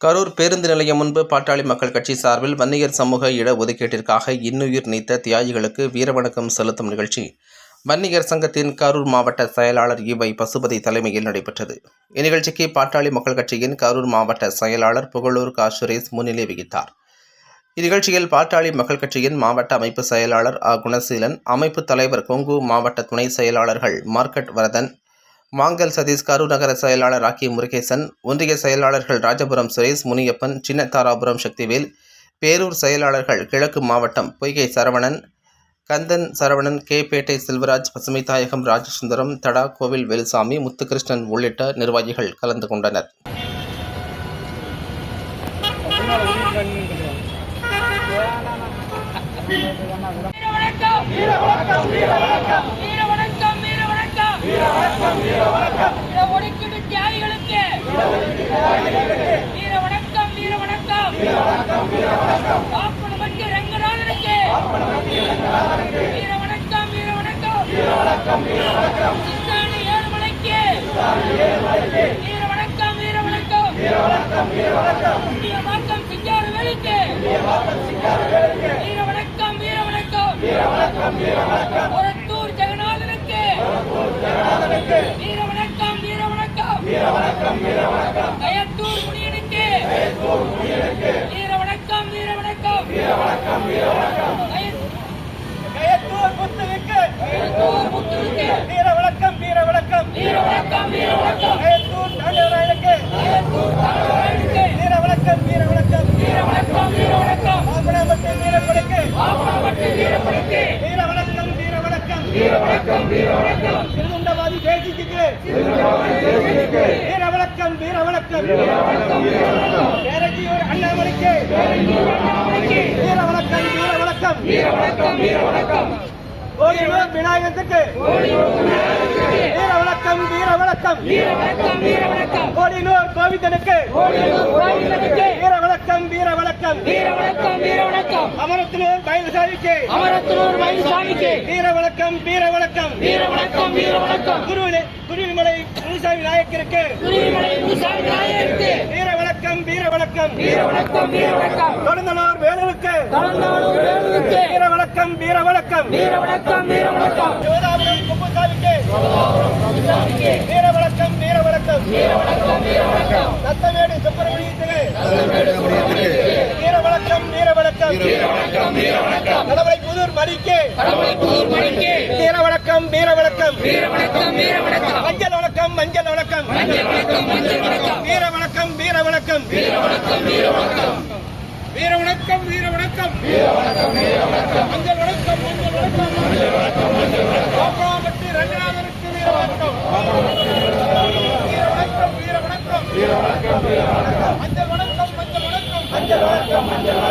கரூர் பேருந்து நிலையம் முன்பு பாட்டாளி மக்கள் கட்சி சார்பில் வன்னியர் சமூக இட ஒதுக்கீட்டிற்காக இன்னுயிர் நீத்த தியாகிகளுக்கு வீரவணக்கம் செலுத்தும் நிகழ்ச்சி. வன்னியர் சங்கத்தின் கரூர் மாவட்ட செயலாளர் இவை பசுபதி தலைமையில் நடைபெற்றது. இந்நிகழ்ச்சிக்கு பாட்டாளி மக்கள் கட்சியின் கரூர் மாவட்ட செயலாளர் புகழூர் கா. சுரேஷ் முன்னிலை வகித்தார். இந்நிகழ்ச்சியில் பாட்டாளி மக்கள் கட்சியின் மாவட்ட அமைப்பு செயலாளர் ஆ குணசீலன் அமைப்பு தலைவர் கொங்கு மாவட்ட துணை செயலாளர்கள் மார்க்கெட் வரதன் மாங்கல் சதீஷ் கரூர் நகர செயலாளர் ராக்கி முருகேசன் ஒன்றிய செயலாளர்கள் ராஜபுரம் சுரேஷ் முனியப்பன் சின்னத்தாராபுரம் சக்திவேல் பேரூர் செயலாளர்கள் கிழக்கு மாவட்டம் பொய்கை சரவணன் கந்தன் சரவணன் கேபேட்டை செல்வராஜ் பசுமை தாயகம் ராஜசுந்தரம் தடா கோவில் வேலுசாமி முத்துகிருஷ்ணன் உள்ளிட்ட நிர்வாகிகள் கலந்து கொண்டனர். வீர வணக்கம் வீர வணக்கம். வீரவணக்கம் வீரவணக்கம் வீரவணக்கம். ஒடுக்கிடு வீரவணக்கம் வீரவணக்கம் வீரவணக்கம் வீரவணக்கம் வீரவணக்கம் வீரவணக்கம். வீரவணக்கம் திருகுண்டவாதி தேசிக்கு வீரவணக்கம். வீரவணக்கம் பேரஜியூர் அண்ணாமலைக்கு. வீரவணக்கம் வீரவணக்கம். வீரவணக்கம் வீரவணக்கம். கோடியூர் விநாயகத்துக்கு. வீரவணக்கம் வீரவணக்கம். வீரவணக்கம் வீரவணக்கம். கோடினூர் கோவிந்தனுக்கு. கோவிந்தனுக்கு. வீரவணக்கம் வீரவணக்கம் வீரவணக்கம் வீரவணக்கம் அமரத்தினூர் பயணசாலிக்கு அமரத்தூர் மயில்சாமிக்கு வீரவணக்கம் வீரவணக்கம். வீரவணக்கம் வீரவணக்கம். குருவிலை குருவிமலை முனுசாமி நாயக்கருக்கு. துணிமலை மூசாமி நாயருக்கு வீரவணக்கம் வீரவணக்கம். வீரவணக்கம் வீரவணக்கம். கொடுந்தனூர் வேலுவுக்கு கடந்தாளூர் வேலுவுக்கு வீரவணக்கம் வீரவணக்கம். வீரவணக்கம் வீரவணக்கம். யோதாபுரம் குப்புசாமிக்கு. வீரவணக்கம் வீரவணக்கம். வீரவணக்கம் வீரவணக்கம். ரத்தமேடு சுப்பிரமணியத்துக்கு வீரவணக்கம் வீரவணக்கம் வீரவணக்கம் வீரவணக்கம் கடவுளை புதூர் மணிக்கு கடவுளை புதூர் மணிக்கு வீரவணக்கம். வீரவணக்கம் வீரவணக்கம் வீரவணக்கம். மஞ்சள் வணக்கம் மஞ்சள் வணக்கம். மஞ்சள் வணக்கம் மஞ்சள் வணக்கம். வீர வணக்கம் வீர வணக்கம் வீர வணக்கம் வீர வணக்கம். மஞ்சள் வணக்கம் மஞ்சள் வணக்கம். கோபாலப்பட்டி ரங்கநாதனுக்கு வீர வணக்கம் வீர வணக்கம் வீர வணக்கம் மஞ்சள் வணக்கம் மஞ்சள் வணக்கம். மஞ்சள் வணக்கம் மஞ்சள் வணக்கம்.